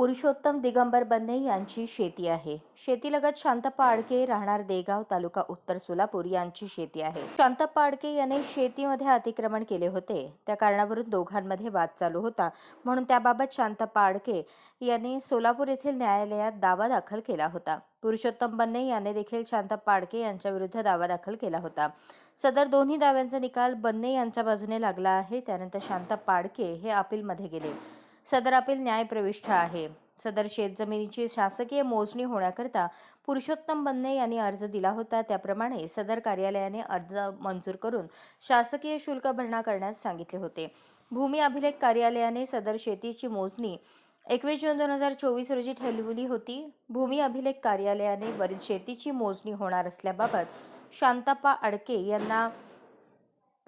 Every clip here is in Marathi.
पुरुषोत्तम दिगंबर बन्ने यांची शेती आहे. शेतीलगत शांतप्पा आडके राहणार देगाव तालुका उत्तर सोलापूर यांची शेती आहे. शांतप्पा आडके याने शेतीमध्ये अतिक्रमण केले होते. त्या कारणावरून दोघांमध्ये वाद चालू होता. म्हणून त्याबाबत शांतप्पा आडके यांनी सोलापूर येथील न्यायालयात दावा दाखल केला होता. पुरुषोत्तम बन्ने याने देखील शांतप्पा आडके यांच्या विरुद्ध दावा दाखल केला होता. सदर दोन्ही दाव्यांचा निकाल बन्ने यांच्या बाजूने लागला आहे. त्यानंतर शांतप्पा आडके हे अपीलमध्ये गेले. सदर अपील न्यायप्रविष्ठ आहे. सदर शेतजमिनीची शासकीय मोजणी होण्याकरता पुरुषोत्तम बन्ने यांनी अर्ज दिला होता. त्याप्रमाणे सदर कार्यालयाने अर्ज मंजूर करून शासकीय शुल्क भरणा करण्यास सांगितले होते. भूमी अभिलेख कार्यालयाने सदर शेतीची मोजणी एकवीस जून दोन हजार चोवीस रोजी ठेवली होती. भूमी अभिलेख कार्यालयाने वरील शेतीची मोजणी होणार असल्याबाबत शांताप्पा अडके यांना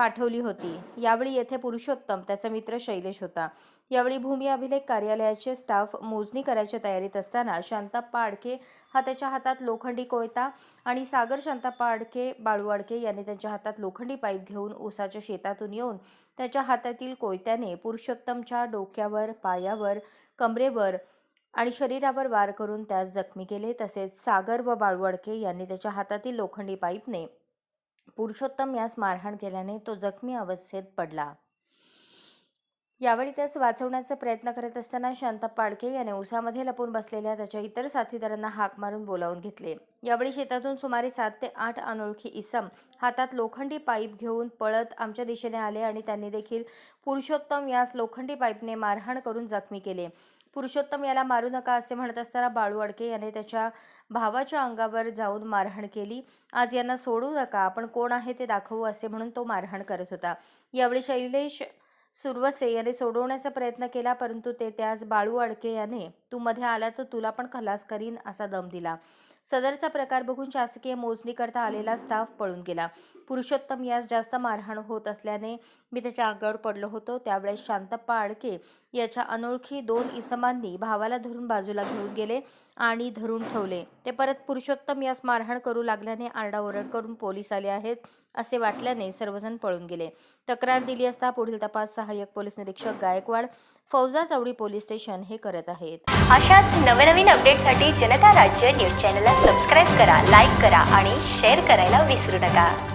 पाठवली होती. यावेळी येथे पुरुषोत्तम त्याचा मित्र शैलेश होता. यावेळी भूमी अभिलेख कार्यालयाचे स्टाफ मोजणी करायच्या तयारीत असताना शांताप्पा आडके हा त्याच्या हातात लोखंडी कोयता आणि सागर शांताप्पा आडके बाळू आडके यांनी त्यांच्या हातात लोखंडी पाईप घेऊन ऊसाच्या शेतातून येऊन त्याच्या हातातील कोयत्याने पुरुषोत्तमच्या डोक्यावर पायावर कमरेवर आणि शरीरावर वार करून त्यास जखमी केले. तसेच सागर व बाळू आडके यांनी त्याच्या हातातील लोखंडी पाईपने पुरुषोत्तम यास मारहाण केल्याने तो जखमी अवस्थेत पडला. यावेळी त्यास वाचवण्याचा प्रयत्न करत असताना शांता पाडके याने उसामध्ये लपून बसलेल्या त्याच्या इतर साथीदारांना हाक मारून बोलावून घेतले. यावेळी शेतातून सुमारे सात ते आठ अनोळखी इसम हातात लोखंडी पाईप घेऊन पळत आमच्या दिशेने आले आणि त्यांनी देखील पुरुषोत्तम यास लोखंडी पाईपने मारहाण करून जखमी केले. पुरुषोत्तम याला मारू नका असे म्हणत असताना बाळू अडके याने त्याच्या भावाच्या अंगावर जाऊन मारहाण केली. आज यांना सोडू नका आपण कोण आहे ते दाखवू असे म्हणून तो मारहाण करत होता. यावेळी शैलेश सुरवसे याने सोडवण्याचा प्रयत्न केला परंतु ते त्यास बाळू अडके याने तू मध्ये आला तर तुला पण खलास करीन असा दम दिला. सदरचा प्रकार बघून शासकीय मोजणी करता आलेला स्टाफ पळून गेला. पुरुषोत्तम यास जास्त मारहाण होत असल्याने मी त्याच्या अंगावर पडलो होतो. त्यावेळेस शांतप्पा आडके याच्या अनोळखी दोन इसमांनी भावाला धरून बाजूला घेऊन गेले आणि धरून ठेवले. ते परत पुरुषोत्तम यास मारहाण करू लागल्याने आरडाओरड करून पोलीस आले आहेत. असे वाटल्याने सर्वजण पळून गेले. तक्रार दिली असता पुढील तपास सहाय्यक पोलीस निरीक्षक गायकवाड फौजा चौडी पोलीस स्टेशन हे करत आहेत. अशाच नवनवीन अपडेटसाठी जनता राज्य न्यूज चॅनलला सबस्क्राईब करा लाईक करा आणि शेअर करायला विसरू नका.